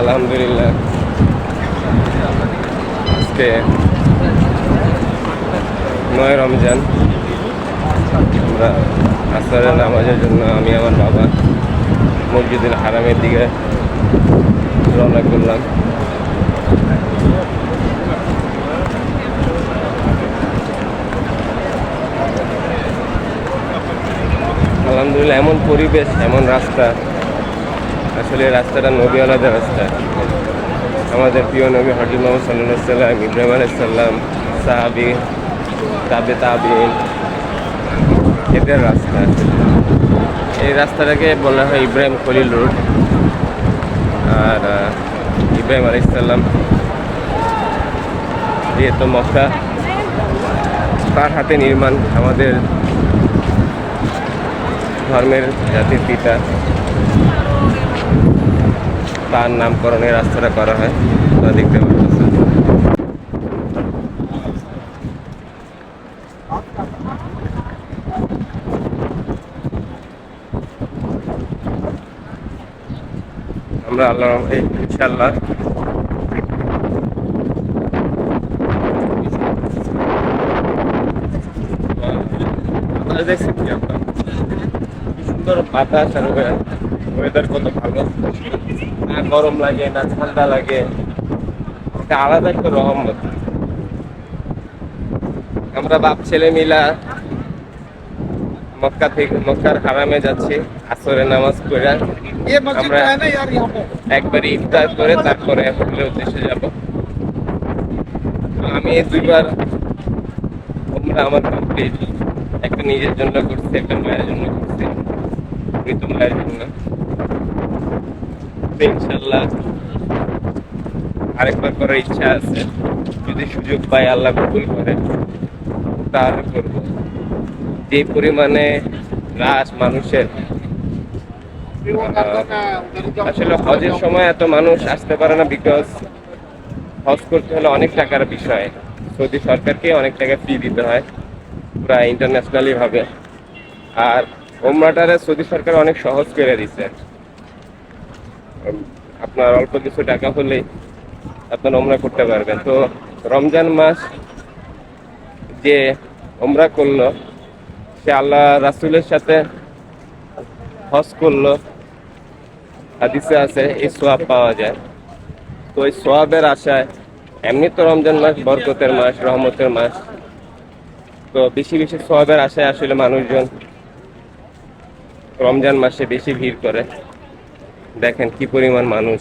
আলহামদুলিল্লাহ। আজকে নয় রমজান। আমরা আসরের নামাজের জন্য আমি আমার বাবা মসজিদের হারামের দিকে রওনা করলাম। আলহামদুলিল্লাহ, এমন পরিবেশ, এমন রাস্তা আসলে রাস্তাটা নবী আলাদা রাস্তা। আমাদের প্রিয় নবী হজরত মোহাম্মদ সাল্লাহ সাল্লাম ইব্রাহিম আলাইসাল্লাম সাহাবি, তাবে তাবিন, এদের রাস্তা। এই রাস্তাটাকে বলা হয় ইব্রাহিম খলিল রোড। আর ইব্রাহিম আলাইসাল্লাম যেহেতু মক্কা। তার হাতে নির্মাণ আমাদের ধর্মের জাতির পিতা। তার নামকরণে রাস্তাটা করা হয়। তা দেখতে পাচ্ছেন। আমরা আল্লাহ ইনশাল্লাহ দেখছেন কি আপনার? সুন্দর বাতাস আর ওয়েদার কত ভালো? না গরম লাগে না ঠান্ডা লাগে। একটা আলাদা একটা রহমত। আমরা বাপ ছেলে মিলা মক্কা থেকে মক্কার হারামে যাচ্ছি আসরের নামাজ করে আমরা একবার ইফতার করে তারপরে হোটেলের উদ্দেশ্যে যাব। আমি দুইবার তোমরা আমার কমপ্লিট একটা নিজের জন্য করছি একটা মায়ের জন্য করছি। মৃত মায়ের জন্য। ইনশাল্লাহ আরেকবার করার ইচ্ছা আছে। যদি সুযোগ পাই আল্লাহ কবুল করে তাহলে করব। যে পরিমাণে মানুষের আসলে হজের সময় এত মানুষ আসতে পারে না বিকজ হজ করতে হলে অনেক টাকার বিষয়। সৌদি সরকারকে অনেক টাকা ফি দিতে হয় প্রায় ইন্টারন্যাশনালি ভাবে। আর ওমরাটারে সৌদি সরকার অনেক সহজ করে উম, আপনার অল্প কিছু টাকা হলেই আপনার ওমরা করতে পারবেন। তো রমজান মাস যে ওমরা করল, সে আল্লাহ রাসুলের সাথে হজ করল। হাদিসে আছে, এই সোয়াব পাওয়া যায়। তো এই সোয়াবের আশায় এমনি তো রমজান মাস, বরকতের মাস, রহমতের মাস। তো বেশি বেশি সোয়াবের আশায় আসলে মানুষজন রমজান মাসে বেশি ভিড় করে। দেখেন কি পরিমাণ মানুষ।